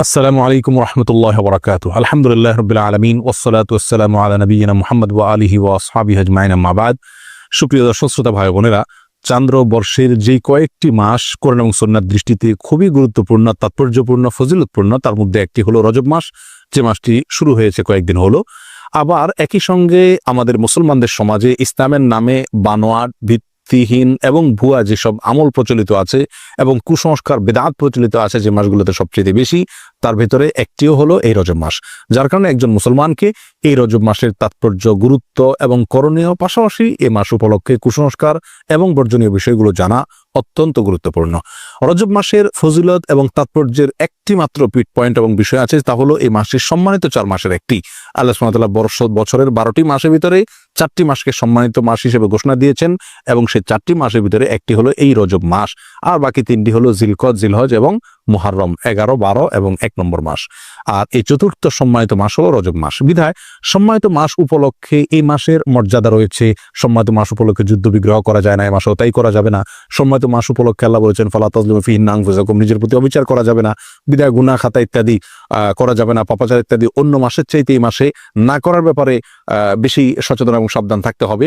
আসসালামু আলাইকুম রহমতুল্লাহ বরাকাত আলহামদুলিল্লাহ রবিল আলমিন ওসলাত ওসালাম আলা নবীনা মোহাম্মদ ওয়া আলিহি ওয়া সাহাবি হজমাইন মাবাদ সুপ্রিয় দর্শক, শ্রোতা ভাই বোনেরা, চান্দ্র বর্ষের যে কয়েকটি মাস কোরআন এবং সন্ন্যার দৃষ্টিতে খুবই গুরুত্বপূর্ণ, তাৎপর্যপূর্ণ, ফজিলতপূর্ণ, তার মধ্যে একটি হলো রজব মাস। যে মাসটি শুরু হয়েছে কয়েকদিন হলো। আবার একই সঙ্গে আমাদের মুসলমানদের সমাজে ইসলামের নামে বানোয়াট ভিত্তিহীন এবং ভুয়া যেসব আমল প্রচলিত আছে এবং কুসংস্কার, বেদাত প্রচলিত আছে যে মাসগুলোতে সবচেয়ে বেশি, তার ভেতরে একটিও হলো এই রজব মাস। যার কারণে একজন মুসলমানকে এই রজব মাসের তাৎপর্য, গুরুত্ব এবং করণীয় পাশাপাশি এ মাস উপলক্ষে কুসংস্কার এবং বর্জনীয় বিষয়গুলো জানা অত্যন্ত গুরুত্বপূর্ণ। রজব মাসের ফজিলত এবং তাৎপর্যের একটি মাত্র পিট পয়েন্ট এবং বিষয় আছে, তা হলো এই মাসের সম্মানিত চার মাসের একটি। আল্লাহ সুমাতাল্লাহ বর্ষ বছরের বারোটি মাসের ভিতরে চারটি মাসকে সম্মানিত মাস হিসেবে ঘোষণা দিয়েছেন এবং সেই চারটি মাসের ভিতরে একটি হলো এই রজব মাস। আর বাকি তিনটি হলো জিলকত জিলহজ এবং মুহাররম এগারো, বারো এবং এক নম্বর মাস। আর এই চতুর্থ সম্মানিত মাস হলো রজব মাস। বিধায় সম্মানিত মাস উপলক্ষে এই মাসের মর্যাদা রয়েছে। সম্মানিত মাস উপলক্ষে যুদ্ধ বিগ্রহ করা যায় না এই মাসেও তাই করা যাবে না। সম্মানিত মাস উপলক্ষে আল্লাহ বলেছেন, ফালা নিজের প্রতি অবিচার করা যাবে না। বিধায় গুনা খাতা ইত্যাদি করা যাবে না। পাপাচার ইত্যাদি অন্য মাসের চাইতে এই মাসে না করার ব্যাপারে বেশি সচেতন এবং সাবধান থাকতে হবে।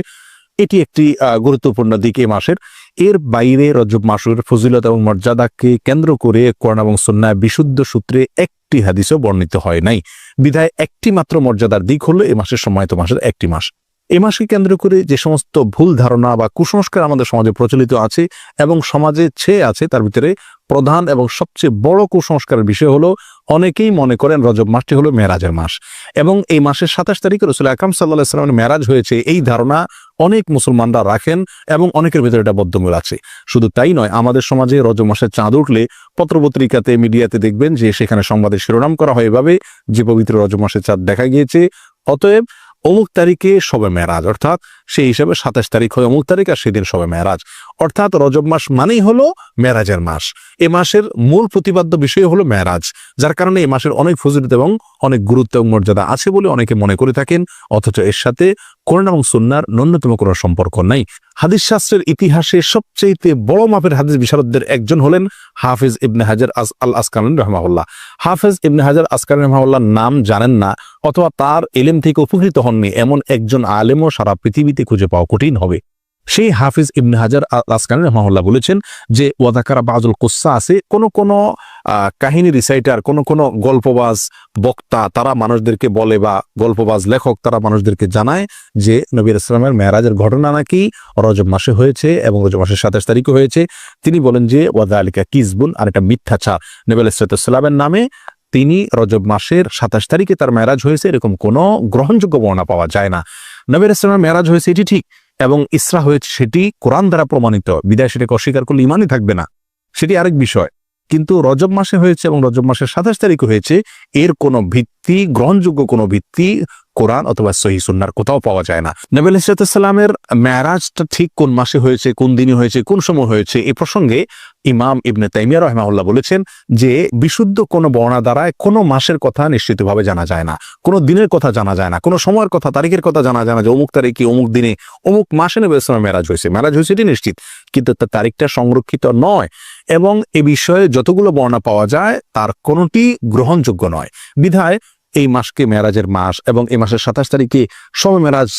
এটি একটি গুরুত্বপূর্ণ দিক এই মাসের। এর বাইরে রজব মাসের ফজিলত এবং মর্যাদাকে কেন্দ্র করে কোরআন এবং সন্ন্যায় বিশুদ্ধ সূত্রে একটি হাদিসও বর্ণিত হয় নাই। বিধায় একটি মাত্র মর্যাদার দিক হলো এ মাসের সময়ত মাসের একটি মাস। এ মাসকে কেন্দ্র করে যে সমস্ত ভুল ধারণা বা কুসংস্কার আমাদের সমাজে প্রচলিত আছে এবং সমাজে ছেয়ে আছে, তার ভিতরে প্রধান এবং সবচেয়ে বড় কুসংস্কারের বিষয় হলো অনেকেই মনে করেন রজব মাসটি হলো মেরাজের মাস। এবং এই মাসের সাতাশ তারিখে রসুল আকাম সাল্লাহ সাল্লামের মেরাজ হয়েছে। এই ধারণা অনেক মুসলমানরা রাখেন এবং অনেকের ভিতরে এটা বদ্ধমূল আছে। শুধু তাই নয়, আমাদের সমাজে রজমাসের চাঁদ উঠলে পত্রপত্রিকাতে, মিডিয়াতে দেখবেন যে সেখানে সংবাদের শিরোনাম করা হয় এভাবে যে পবিত্র রজমাসের চাঁদ দেখা গিয়েছে। অতএব অমুক তারিখে সবে মেরাজ, অর্থাৎ সেই হিসাবে সাতাশ তারিখ হয় অমুক তারিখ আর সেদিন সবে মেরাজ অর্থাৎ রজব মাস মানেই হলো মেরাজের মাস। এ মাসের মূল প্রতিপাদ্য বিষয় হলো মেরাজ যার কারণে এই মাসের অনেক ফজিলত এবং অনেক গুরুত্ব এবং মর্যাদা আছে বলে অনেকে মনে করে থাকেন, অথচ এর সাথে কোরআন এবং সুন্নার ন্যূনতম কোনো সম্পর্ক নাই। হাদিস শাস্ত্রের ইতিহাসে সবচেয়ে বড় মাপের হাদিস বিশারদদের একজন হলেন হাফিজ ইবনে হাজার আস আল আসকান রহমাউল্লাহ হাফিজ ইবনে হাজার আসকান রহমাউল্লাহ নাম জানেন না, অথবা তার এলেম থেকে উপকৃত হননি এমন একজন আলেমও সারা পৃথিবীতে খুঁজে পাওয়া কঠিন হবে। সেই হাফিজ ইবনে হাজার আসকান রহমাউল্লাহ বলেছেন যে ওয়াদাকারা বাজুল কোসা আছে কোন কোন কাহিনী রিসাইটার কোন কোন গল্পবাজ বক্তা, তারা মানুষদেরকে বলে বা গল্পবাজ লেখক, তারা মানুষদেরকে জানায় যে নবীর ইসলামের মেয়ারাজের ঘটনা নাকি রজব মাসে হয়েছে এবং রজব মাসের সাতাশ তারিখে হয়েছে। তিনি বলেন যে ওয়াদা আলিকা কিসবুন, আর এটা মিথ্যাচার। নবী ইসলাতামের নামে তিনি রজব মাসের সাতাশ তারিখে তার মেরাজ হয়েছে, এরকম কোনো গ্রহণযোগ্য বর্ণনা পাওয়া যায় না। নবীর ইসলামের মেরাজ হয়েছে এটি ঠিক এবং ইসরা হয়েছে সেটি কোরআন দ্বারা প্রমাণিত। বিদায় সেটাকে অস্বীকার করলে ইমানই থাকবে না। সেটি আরেক বিষয়। কিন্তু রজব মাসে হয়েছে এবং রজব মাসের সাতাশ তারিখে হয়েছে, এর কোনো ভিত্তি গ্রহণযোগ্য কোনো ভিত্তি কোরআন অথবা সহি সুন্নার কোথাও পাওয়া যায় না। নবী ইসলাতামের ম্যারাজটা ঠিক কোন মাসে হয়েছে, কোন দিনে হয়েছে, কোন সময় হয়েছে, এ প্রসঙ্গে ইমাম ইবনে তাইমিয়া রহমাউল্লাহ বলেছেন যে, বিশুদ্ধ কোনো বর্ণা দ্বারায় কোনো মাসের কথা নিশ্চিতভাবে জানা যায় না। কোনো দিনের কথা জানা যায় না। কোনো সময়ের কথা, তারিখের কথা জানা যায় না যে অমুক তারিখে, অমুক দিনে, অমুক মাসে নবী ইসলামের মেরাজ হয়েছে। ম্যারাজ হয়েছে এটি নিশ্চিত, কিন্তু তার তারিখটা সংরক্ষিত নয় এবং এ বিষয়ে যতগুলো বর্ণা পাওয়া যায়, তার কোনোটি গ্রহণযোগ্য নয়। বিধায় এই মাসকে মেরাজের মাস এবং এই মাসের সাতাশ তারিখে সবে মেরাজ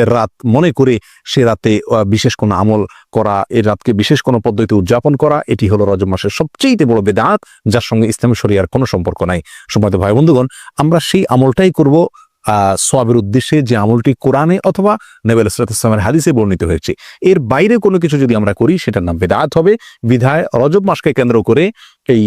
এর রাত মনে করে সে রাতে বিশেষ কোনো আমল করা, এই রাতকে বিশেষ কোনো পদ্ধতি উদযাপন করা, এটি হলো রজব মাসের সবচেয়ে বড় বেদাত, যার সঙ্গে ইসলামী শরিয়ার কোনো সম্পর্ক নাই। সময় ভাই বন্ধুগণ, আমরা সেই আমলটাই করব সোয়াবের উদ্দেশ্যে যে আমলটি কোরআনে অথবা নেবেল ইসলামের হাদিসে বর্ণিত হয়েছে। এর বাইরে কোনো কিছু যদি আমরা করি, সেটার নাম বেদাত হবে। বিধায় রজব মাসকে কেন্দ্র করে এই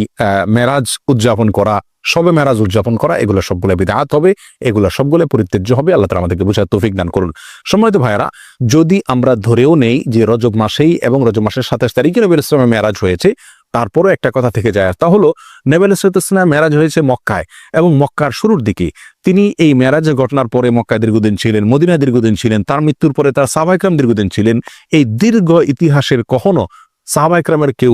মেরাজ উদযাপন করা সবে মেরাজ উদযাপন করা, এগুলো সবগুলো বিদাত হবে, এগুলো সবগুলো পরিত্যাজ্য হবে, আল্লাহ তালা আমাদেরকে বোঝার তৌফিক দান করুন। সম্মানিত ভাইয়ারা, যদি আমরা ধরেও নেই যে রজব মাসেই এবং রজব মাসের সাতাশ তারিখে নবীর ইসলামের মেরাজ হয়েছে, তারপরও একটা কথা থেকে যায় তা হলো নেবেল ইসলাম মেরাজ হয়েছে মক্কায় এবং মক্কার শুরুর দিকে। তিনি এই মেরাজের ঘটনার পরে মক্কায় দীর্ঘদিন ছিলেন, মদিনায় দীর্ঘদিন ছিলেন, তার মৃত্যুর পরে তার সাহবাইকরাম দীর্ঘদিন ছিলেন। এই দীর্ঘ ইতিহাসের কখনো সাহবাইকরামের কেউ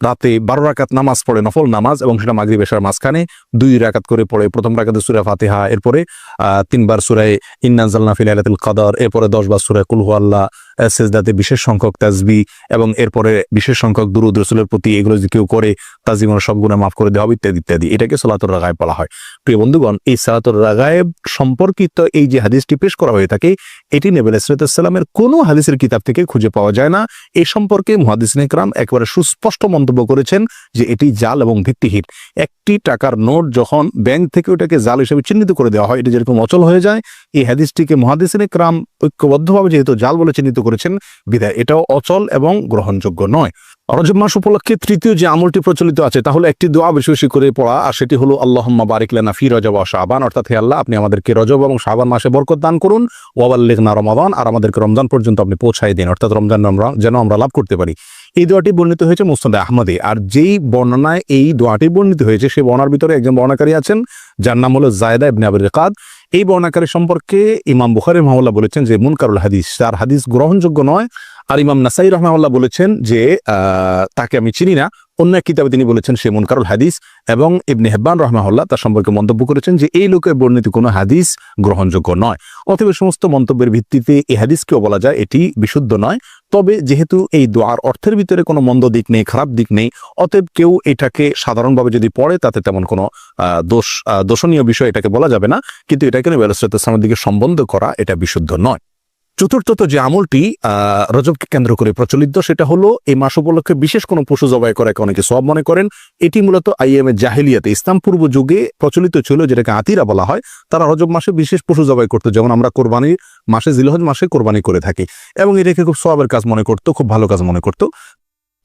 রাতে বারো রাকাত নামাজ পড়ে নফল নামাজ এবং সেটা মাগরি বেশার মাঝখানে দুই রাকাত করে পড়ে। প্রথম রাকাতে সুরা ফাতেহা এরপরে আহ, তিনবার সুরায় ফিল আলাতুল কাদার এরপরে দশবার সুরায় কুলহু আল্লাহ সেজদাতে বিশেষ সংখ্যক তাজবি এবং এরপরে বিশেষ সংখ্যক দুরুদ রসুলের প্রতি এগুলো যদি কেউ করে তাজিমের সব গুণা মাফ করে দেওয়া হবে, ইত্যাদি ইত্যাদি। এটাকে সালাতুর রাগায় বলা হয়। প্রিয় বন্ধুগণ, এই সালাতুর রাগায়েব সম্পর্কিত এই যে হাদিসটি পেশ করা হয়ে থাকে, এটি নেবেল ইসরাতামের কোনো হাদিসের কিতাব থেকে খুঁজে পাওয়া যায় না। এই সম্পর্কে মুহাদিস ইকরাম একবারে সুস্পষ্ট মন্তব্য করেছেন যে এটি জাল এবং ভিত্তিহীন। একটি টাকার নোট যখন ব্যাংক থেকে ওটাকে জাল হিসেবে চিহ্নিত করে দেওয়া হয়, এটি যেরকম অচল হয়ে যায়, এই হাদিসটিকে মুহাদিস ইকরাম ঐক্যবদ্ধভাবে যেহেতু জাল বলে চিহ্নিত করেছেন, বিধায় এটাও অচল এবং গ্রহণযোগ্য নয়। রজব মাস উপলক্ষে তৃতীয় যে আমলটি প্রচলিত আছে, তাহলে একটি দোয়া বেশি বেশি করে পড়া, আর সেটি হলো, আল্লাহম্মা বারিক লানা ফি রজব ও শাবান অর্থাৎ হে আল্লাহ, আপনি আমাদেরকে রজব এবং শাবান মাসে বরকত দান করুন ওয়াবাল্লিগনা রমাদান আর আমাদেরকে রমজান পর্যন্ত আপনি পৌঁছাই দিন, অর্থাৎ রমজান আমরা যেন আমরা লাভ করতে পারি। এই দোয়াটি বর্ণিত হয়েছে মুস্তাদ আহমদে, আর যেই বর্ণনায় এই দোয়াটি বর্ণিত হয়েছে সেই বর্ণার ভিতরে একজন বর্ণাকারী আছেন, যার নাম হলো জায়দা ইবনে আবির রেকাদ। এই বর্ণাকারী সম্পর্কে ইমাম বুখারি রহমাউল্লাহ বলেছেন যে মুনকারুল হাদিস। তার হাদিস গ্রহণযোগ্য নয়। আর ইমাম নাসাই রহমাউল্লাহ বলেছেন যে তাকে আমি চিনি না। অন্য এক কিতাবে তিনি বলেছেন সে মুনকারুল হাদিস এবং ইবনে হেব্বান রহমাহুল্লাহ তার সম্পর্কে মন্তব্য করেছেন যে, এই লোকের বর্ণিত কোনো হাদিস গ্রহণযোগ্য নয়। অতএব সমস্ত মন্তব্যের ভিত্তিতে এই হাদিসকেও বলা যায়, এটি বিশুদ্ধ নয়। তবে যেহেতু এই দোয়ার অর্থের ভিতরে কোনো মন্দ দিক নেই, খারাপ দিক নেই, অতএব কেউ এটাকে সাধারণভাবে যদি পড়ে, তাতে তেমন কোনো দোষ দোষণীয় বিষয় এটাকে বলা যাবে না। কিন্তু এটাকে নবীলামের দিকে সম্বন্ধ করা এটা বিশুদ্ধ নয়। চতুর্থত যে আমলটি আহ, রজবকে কেন্দ্র করে প্রচলিত সেটা হলো এই মাস উপলক্ষে বিশেষ কোনো পশু জবাই করাকে অনেকে সব মনে করেন। এটি মূলত আইএম এর জাহিলিয়াতে ইসলাম পূর্ব যুগে প্রচলিত ছিল যেটাকে আতিরা বলা হয়। তারা রজব মাসে বিশেষ পশু জবাই করতো যেমন আমরা কোরবানির মাসে জিলহজ মাসে কোরবানি করে থাকি। এবং এটাকে খুব সবের কাজ মনে করতো খুব ভালো কাজ মনে করতো।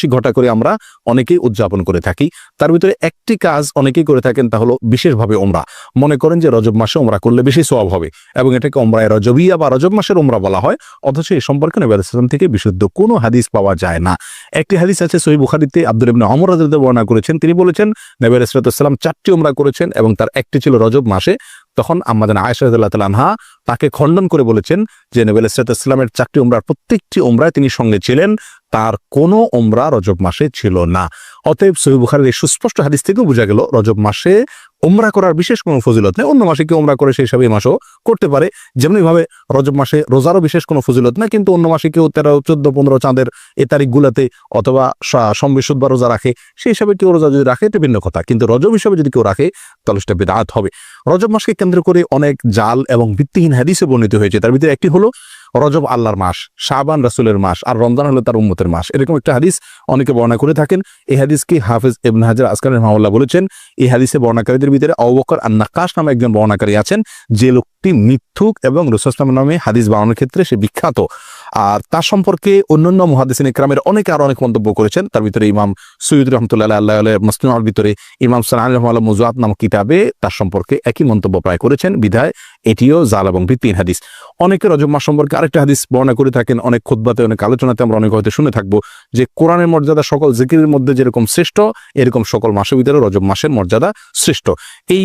বেশি ঘটা করে আমরা অনেকেই উদযাপন করে থাকি। তার ভিতরে একটি কাজ অনেকেই করে থাকেন তা হলো বিশেষভাবে ওমরা মনে করেন যে রজব মাসে ওমরা করলে বেশি সওয়াব হবে এবং এটাকে ওমরায় রজবিয়া বা রজব মাসের ওমরা বলা হয়। অথচ এই সম্পর্কে নবী থেকে বিশুদ্ধ কোনো হাদিস পাওয়া যায় না। একটি হাদিস আছে সহি বুখারিতে আব্দুল ইবনে অমর রাদিয়াল্লাহু বর্ণনা করেছেন। তিনি বলেছেন, নবী চারটি ওমরা করেছেন এবং তার একটি ছিল রজব মাসে। তখন রাদিয়াল্লাহু তাআলা আনহা তাকে খণ্ডন করে বলেছেন যে নবী ইসলামের চারটি উমরার প্রত্যেকটি উমরায় তিনি সঙ্গে ছিলেন, তার কোনো ওমরা রজব মাসে ছিল না। অতএব সহিবুখারের এই সুস্পষ্ট হাদিস থেকেও বোঝা গেল, রজব মাসে উমরা করার বিশেষ কোনো ফজিলত নেই। অন্য মাসে কেউ উমরা করে সেই হিসাবে মাসও করতে পারে। যেমনি ভাবে রজব মাসে রোজারও বিশেষ কোনো ফজিলত না কিন্তু অন্য মাসে কেউ তেরো, চোদ্দ, পনেরো চাঁদের এ তারিখগুলোতে অথবা সম্বিশুদ্ধ বা রোজা রাখে, সেই হিসাবে কেউ রোজা যদি রাখে, এটা ভিন্ন কথা। কিন্তু রজব হিসাবে যদি কেউ রাখে, তাহলে সেটা বেদাত হবে। রজব মাসকে কেন্দ্র করে অনেক জাল এবং ভিত্তিহীন হাদিসে বর্ণিত হয়েছে। তার ভিতরে একটি হলো রজব আল্লাহর মাস শাহবান রাসুলের মাস আর রমজান হলো তার উম্মতের মাস। এরকম একটা হাদিস অনেকে বর্ণনা করে থাকেন। এই হাদিসকে হাফিজ ইবন হাজার আসকার রহমাল্লাহ বলেছেন। এই হাদিসে বর্ণাকারীদের ভিতরে অবকর আর নাকাশ নামে একজন বর্ণাকারী আছেন। যে লোকটি মিথ্যুক এবং রসুলাম নামে হাদিস বানানোর ক্ষেত্রে সে বিখ্যাত। আর তার সম্পর্কে অন্যান্য মহাদিসিন ইকরামের অনেকে আরও অনেক মন্তব্য করেছেন। তার ভিতরে ইমাম সৈয়দ রহমতুল্লাহ আল্লাহ মুসলিমার ভিতরে ইমাম সালাহ রহমাল্লাহ মুজাত নামক কিতাবে তার সম্পর্কে একই মন্তব্য প্রায় করেছেন। বিধায় এটিও জাল এবং ভিত্তিহীন হাদিস। অনেকে রজব মাস সম্পর্কে আরেকটা হাদিস বর্ণনা করে থাকেন, অনেক খুদ্বাতে অনেক আলোচনাতে আমরা অনেক হয়তো শুনে থাকব যে কোরআনের মর্যাদা সকল জিকিরের মধ্যে যেরকম শ্রেষ্ঠ, এরকম সকল মাসের ভিতরে রজব মাসের মর্যাদা শ্রেষ্ঠ। এই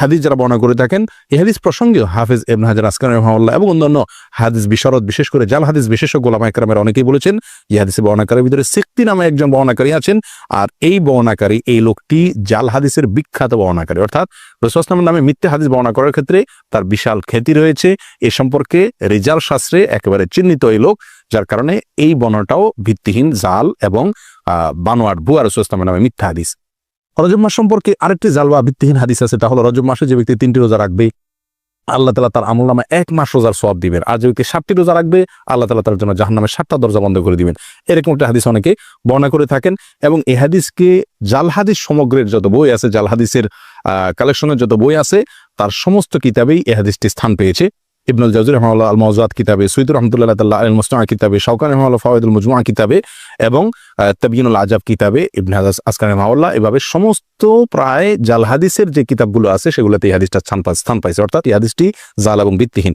হাদিস যারা বর্ণনা করে থাকেন, এই হাদিস প্রসঙ্গেও হাফিজ এবন হাজার আসকান রহমাল্লাহ এবং অন্যান্য হাদিস বিশারদ, বিশেষ করে জাল হাদিস বিশেষজ্ঞ গোলামা একরামের অনেকেই বলেছেন, এই হাদিসে বর্ণাকারীর ভিতরে সিক্তি নামে একজন বর্ণাকারী আছেন আর এই বর্ণাকারী এই লোকটি জাল হাদিসের বিখ্যাত বর্ণাকারী অর্থাৎ রসুলামের নামে মিথ্যে হাদিস বর্ণনা করার ক্ষেত্রে তার বিশাল খ্যাতি রয়েছে। এ সম্পর্কে রেজাল শাস্ত্রে একেবারে চিহ্নিত এই লোক, যার কারণে এই বর্ণনাটাও ভিত্তিহীন, জাল এবং বানোয়াট ভুয়া রসুলামের নামে মিথ্যা হাদিস। রজব মাস সম্পর্কে আরেকটি জাল বা ভিত্তিহীন হাদিস আছে, তা হলো রজব মাসে যে ব্যক্তি তিনটি রোজা রাখবে, আল্লাহ তালা তার আমল নামে এক মাস রোজার সব দিবেন। আর যে ব্যক্তি ষাটটি রোজা রাখবে, আল্লাহ তালা তার জন্য জাহান নামে ষাটটা দরজা বন্ধ করে দিবেন। এরকম একটা হাদিস অনেকে বর্ণনা করে থাকেন এবং এই হাদিসকে জাল হাদিস সমগ্রের যত বই আছে, জাল হাদিসের কালেকশনের যত বই আছে, তার সমস্ত কিতাবেই এ হাদিসটি স্থান পেয়েছে। ইবনুল জাজুর রহমাল্লাহ আল মজাদ কিতাবে সৈদুর রহমতুল্লাহ তাল্লাহ আল মুস্তামা কিতাবে, শওকান রহমাল্লাহ ফাওয়াদুল মজমুয়া কিতাবে এবং তবিনুল আজাব কিতাবে ইবনে হাজাজ আসকান রহমাল্লাহ এভাবে সমস্ত প্রায় জাল হাদিসের যে কিতাবগুলো আছে সেগুলোতে এই হাদিসটা স্থান পাইছে। অর্থাৎ এই হাদিসটি জাল এবং ভিত্তিহীন।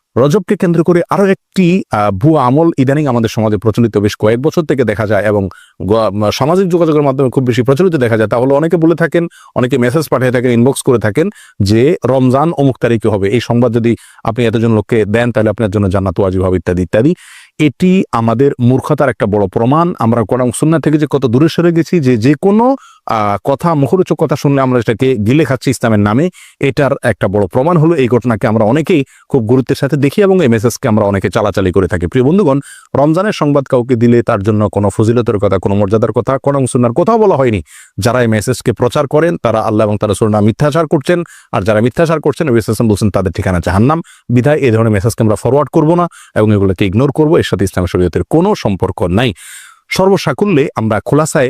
রজবকে কেন্দ্র করে আরও একটি ভুয়া আমল ইদানিং আমাদের সমাজে প্রচলিত। বেশ কয়েক বছর থেকে দেখা যায় এবং সামাজিক যোগাযোগের মাধ্যমে খুব বেশি প্রচলিত দেখা যায়। তাহলে অনেকে বলে থাকেন, অনেকে মেসেজ পাঠিয়ে থাকেন ইনবক্স করে থাকেন যে, রমজান অমুক তারিখে হবে। এই সংবাদ যদি আপনি এতজন লোককে দেন, তাহলে আপনার জন্য জান্নাত ওয়াজিব হবে ইত্যাদি ইত্যাদি। এটি আমাদের মূর্খতার একটা বড় প্রমাণ। আমরা কোরআন সুন্না থেকে যে কত দূরে সরে গেছি, যে যে কোনো কথা, মুখরোচক কথা শুনলে আমরা এটাকে গিলে খাচ্ছি ইসলামের নামে। এটার একটা বড় প্রমাণ হলো এই ঘটনাকে আমরা অনেকেই খুব গুরুত্বের সাথে দেখি এবং এই মেসেজকে আমরা অনেকে চালাচালি করে থাকি। প্রিয় বন্ধুগণ, রমজানের সংবাদ কাউকে দিলে তার জন্য কোনো ফজিলতের কথা, কোনো মর্যাদার কথা, কোনো সুন্নার কথাও বলা হয়নি। যারা এই মেসেজকে প্রচার করেন, তারা আল্লাহ এবং তারা সুন্না মিথ্যাচার করছেন। আর যারা মিথ্যাচার করছেন ইসলাম বলছেন তাদের ঠিকানা জাহান্নাম। বিধায় এই ধরনের মেসেজকে আমরা ফরওয়ার্ড করব না এবং এগুলোকে ইগনোর করব। এর সাথে ইসলাম শরীয়তের কোনো সম্পর্ক নাই। সর্বসাকুল্যে আমরা খোলাসায়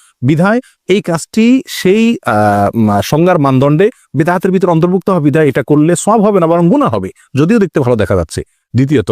বিধায় এই কাজটি সেই সংজ্ঞার মানদণ্ডে বিধাহাতের ভিতরে অন্তর্ভুক্ত হবে। বিধায় এটা করলে সব হবে না, বরং গুণা হবে। যদিও দেখতে ভালো দেখা যাচ্ছে। দ্বিতীয়ত